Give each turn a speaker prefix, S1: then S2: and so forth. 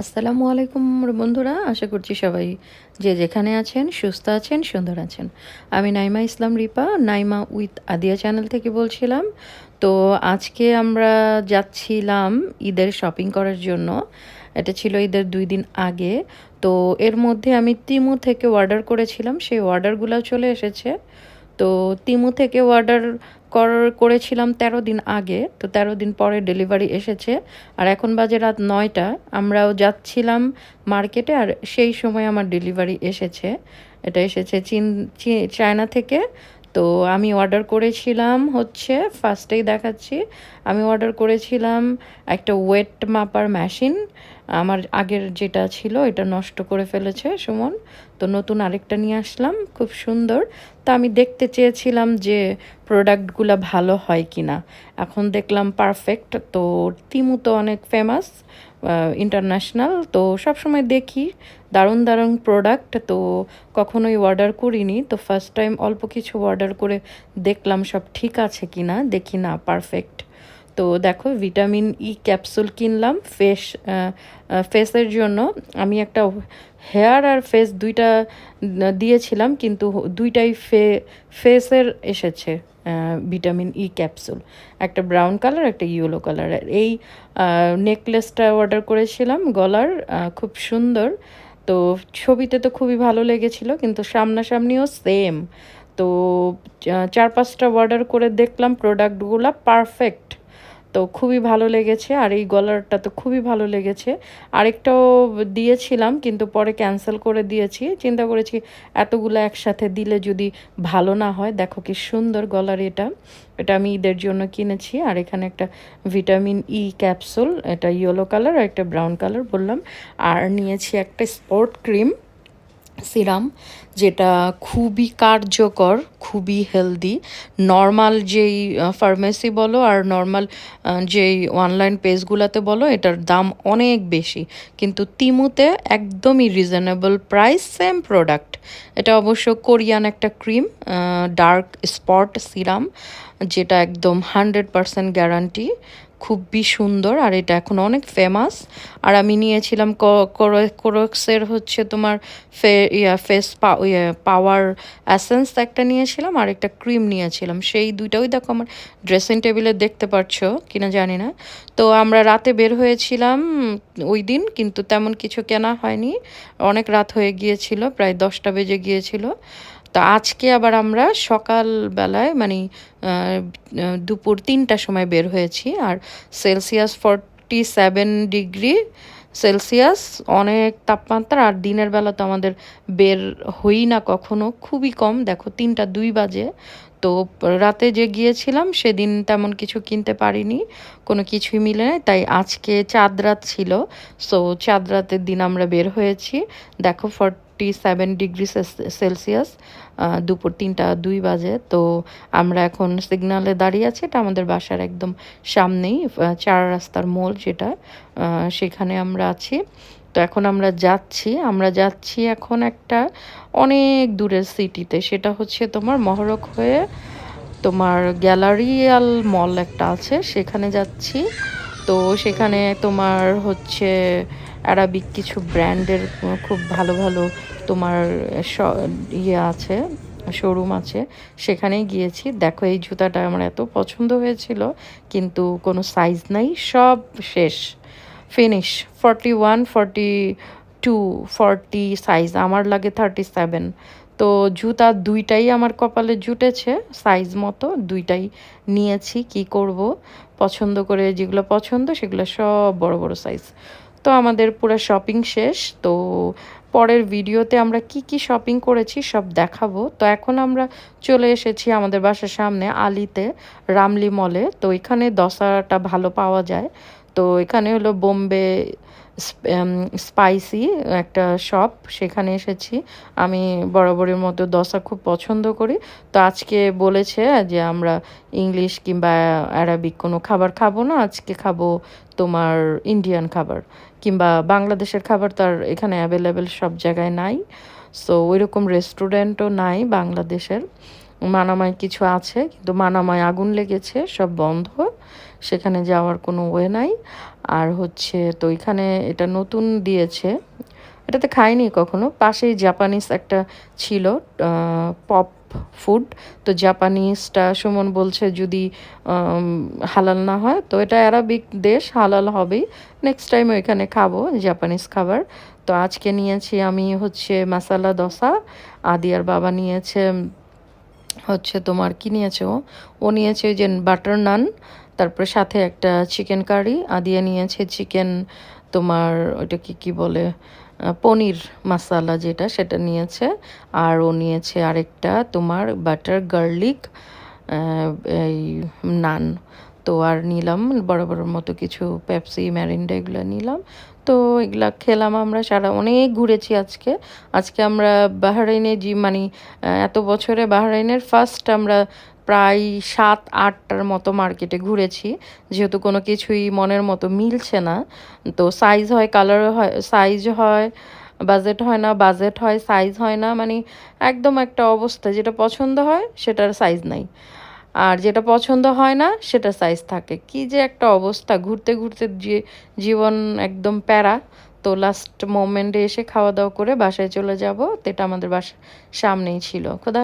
S1: আসসালামু আলাইকুম বন্ধুরা, আশা করছি সবাই যে যেখানে আছেন, সুস্থ আছেন, সুন্দর আছেন। আমি নাইমা ইসলাম রিপা, নাইমা উইথ আদিয়া চ্যানেল থেকে বলছিলাম। তো আজকে আমরা যাচ্ছিলাম ঈদের শপিং করার জন্য। এটা ছিল ঈদের দুই দিন আগে। তো এর মধ্যে আমি তিমু থেকে অর্ডার করেছিলাম, সেই অর্ডারগুলো চলে এসেছে। তো তিমু থেকে অর্ডার কর, করেছিলাম তেরো দিন আগে, তো তেরো দিন পরে ডেলিভারি এসেছে। আর এখন বাজে রাত নয়টা, আমরাও যাচ্ছিলাম মার্কেটে আর সেই সময় আমার ডেলিভারি এসেছে। এটা এসেছে চীন চায়না থেকে। তো আমি অর্ডার করেছিলাম হচ্ছে ফার্স্টেই দেখাচ্ছি। আমি অর্ডার করেছিলাম একটা ওয়েট মাপার মেশিন আমার আগের যেটা ছিল, এটা নষ্ট করে ফেলেছে সুমন। তো নতুন আরেকটা নিয়ে আসলাম, খুব সুন্দর। তা আমি দেখতে চেয়েছিলাম যে প্রোডাক্টগুলো ভালো হয় কি না এখন দেখলাম পারফেক্ট, তো তিমু তো অনেক ফেমাস ইন্টারন্যাশনাল তো সবসময় দেখি, দারুণ দারুণ প্রোডাক্ট তো কখনোই অর্ডার করিনি, তো ফার্স্ট টাইম অল্প কিছু অর্ডার করে দেখলাম সব ঠিক আছে কি না দেখি না পারফেক্ট তো দেখো, ভিটামিন ই ক্যাপসুল কিনলাম ফেস ফেসের জন্য। আমি একটা হেয়ার আর ফেস দুইটা দিয়েছিলাম, কিন্তু দুইটাই ফে ফেসের এসেছে ভিটামিন ই ক্যাপসুল একটা ব্রাউন কালার একটা ইয়েলো কালার এই নেকলেসটা অর্ডার করেছিলাম গলার খুব সুন্দর। তো ছবিতে তো খুবই ভালো লেগেছিল, কিন্তু সামনাসামনিও সেম তো চার পাঁচটা অর্ডার করে দেখলাম প্রোডাক্টগুলো পারফেক্ট তো খুবই ভালো লেগেছে, আর এই গলারটা তো খুবই ভালো লেগেছে। আরেকটাও দিয়েছিলাম, কিন্তু পরে ক্যান্সেল করে দিয়েছি। চিন্তা করেছি এতগুলো একসাথে দিলে যদি ভালো না হয়, দেখো কি সুন্দর গলার এটা। এটা আমি ঈদের জন্য কিনেছি, আর এখানে একটা ভিটামিন ই ক্যাপসুল, এটা ইয়েলো কালার আর একটা ব্রাউন কালার বললাম। আর নিয়েছি একটা স্পট ক্রিম সিরাম, যেটা খুবই কার্যকর, খুবই হেলদি নর্মাল যেই ফার্মেসি বলো আর নর্মাল যেই অনলাইন পেজগুলোতে বলো, এটার দাম অনেক বেশি। কিন্তু তিমুতে একদমই রিজনেবল প্রাইস সেম প্রোডাক্ট এটা অবশ্য কোরিয়ান একটা ক্রিম ডার্ক স্পট সিরাম, যেটা একদম হান্ড্রেড পারসেন্ট গ্যারান্টি খুবই সুন্দর, আর এটা এখন অনেক ফেমাস আর আমি নিয়েছিলাম কোরক্সের হচ্ছে তোমার ফে, ইয়া ফেস পাওয়ার অ্যাসেন্স একটা নিয়েছিলাম, আর একটা ক্রিম নিয়েছিলাম। সেই দুইটাই দেখো আমার ড্রেসিং টেবিলে দেখতে পারছ কিনা জানি না। তো আমরা রাতে বের হয়েছিলাম ওই দিন, কিন্তু তেমন কিছু কেনা হয়নি। অনেক রাত হয়ে গিয়েছিল, প্রায় দশটা বেজে গিয়েছিল। তো আজকে আবার আমরা সকালবেলায় মানে দুপুর তিনটার সময় বের হয়েছি। আর Celsius forty seven degree Celsius, অনেক তাপমাত্রা আর দিনের বেলা তো আমাদের বের হই না কখনো, খুবই কম। দেখো, তিনটা দুই বাজে। তো রাতে যে গিয়েছিলাম, সেদিন তেমন কিছু কিনতে পারিনি, কোনো কিছুই মিলে নাই। তাই আজকে চাঁদ রাত ছিল। সো চাঁদ রাতের দিন আমরা বের হয়েছি। দেখো ফর্টি সেভেন ডিগ্রি সেলসিয়াস দুপুর তিনটা দুই বাজে। তো আমরা এখন সিগনালে দাঁড়িয়ে আছি, এটা আমাদের বাসার একদম সামনেই চার রাস্তার মোড় যেটা সেখানে আমরা আছি। তো এখন আমরা যাচ্ছি আমরা যাচ্ছি এখন একটা অনেক দূরের সিটিতে, সেটা হচ্ছে তোমার মহরক হয়ে তোমার গ্যালারিয়াল মল একটা আছে, সেখানে যাচ্ছি। তো সেখানে তোমার হচ্ছে অ্যারাবিক কিছু ব্র্যান্ডের খুব ভালো ভালো তোমার ইয়ে আছে শোরুম আছে। সেখানেই গিয়েছি। দেখো, এই জুতাটা আমার এত পছন্দ হয়েছিল, কিন্তু কোনো সাইজ নাই, সব শেষ। Finish forty one forty two forty size আমার লাগে থার্টি সেভেন তো জুতা দুইটাই আমার কপালে জুটেছে সাইজ মতো দুইটাই নিয়েছি, কি করব? পছন্দ করে যেগুলো পছন্দ, সেগুলো সব বড় বড় সাইজ তো আমাদের পুরো শপিং শেষ, তো পরের ভিডিওতে আমরা কি কি শপিং করেছি সব দেখাবো। তো এখন আমরা চলে এসেছি আমাদের বাসার সামনে আলিতে, রামলি মলে তো এখানে দশাটা ভালো পাওয়া যায়। তো এখানে হলো বোম্বে স্পাইসি একটা শপ সেখানে এসেছি। আমি বরাবরের মতো দশা খুব পছন্দ করি। তো আজকে বলেছে যে আমরা ইংলিশ কিংবা অ্যারাবিক কোনো খাবার খাব না, আজকে খাব তোমার ইন্ডিয়ান খাবার কিংবা বাংলাদেশের খাবার তার এখানে অ্যাভেলেবেল সব জায়গায় নাই। সো ওইরকম রেস্টুরেন্টও নাই বাংলাদেশের। মানামায় কিছু আছে, কিন্তু মানামায় আগুন লেগেছে, সব বন্ধ। সেখানে যাওয়ার কোনো ওয়ে নাই। আর হচ্ছে তো এখানে এটা নতুন দিয়েছে। এটাতে খাইনি কখনো। পাশেই জাপানিজ একটা ছিল পপ ফুড তো জাপানিজটা সুমন বলছে যদি হালাল না হয়, তো এটা অ্যারাবিক দেশ, হালাল হবেই। নেক্সট টাইম ওইখানে খাব জাপানিজ খাবার। তো আজকে নিয়েছি আমি হচ্ছে মাসালা দোসা আদিয়ার বাবা নিয়েছে, হচ্ছে তোমার কি নিয়েছে ও? ও নিয়েছে ওই যে বাটার নান তারপরে সাথে একটা চিকেন কারি আদিয়া নিয়েছে চিকেন তোমার ওইটা কি কি বলে পনির মাসালা যেটা, সেটা নিয়েছে। আর ও নিয়েছে আরেকটা তোমার বাটার গার্লিক এই নান। তো আর নিলাম, বড় বড় মতো কিছু পেপসি ম্যারিন্ডা এগুলো নিলাম। তো এগুলা খেলাম আমরা সারা, অনেক ঘুরেছি আজকে। আজকে আমরা বাহরাইনে জি মানে এত বছরে বাহরাইনের ফার্স্ট আমরা প্রায় সাত, আটটার মতো মার্কেটে ঘুরেছি। যেহেতু কোনো কিছুই মনের মতো মিলছে না, তো সাইজ হয় কালার হয় সাইজ হয় বাজেট হয় না বাজেট হয় সাইজ হয় না মানে একদম একটা অবস্থা। যেটা পছন্দ হয়, সেটার সাইজ নাই। আর যেটা পছন্দ হয় না সেটা সাইজ থাকে। কি যে একটা অবস্থা, ঘুরতে ঘুরতে যে জীবন একদম প্যারা। তো লাস্ট মোমেন্টে এসে খাওয়া দাওয়া করে বাসায় চলে যাব এটা আমাদের বাসা সামনেই ছিল। খোদা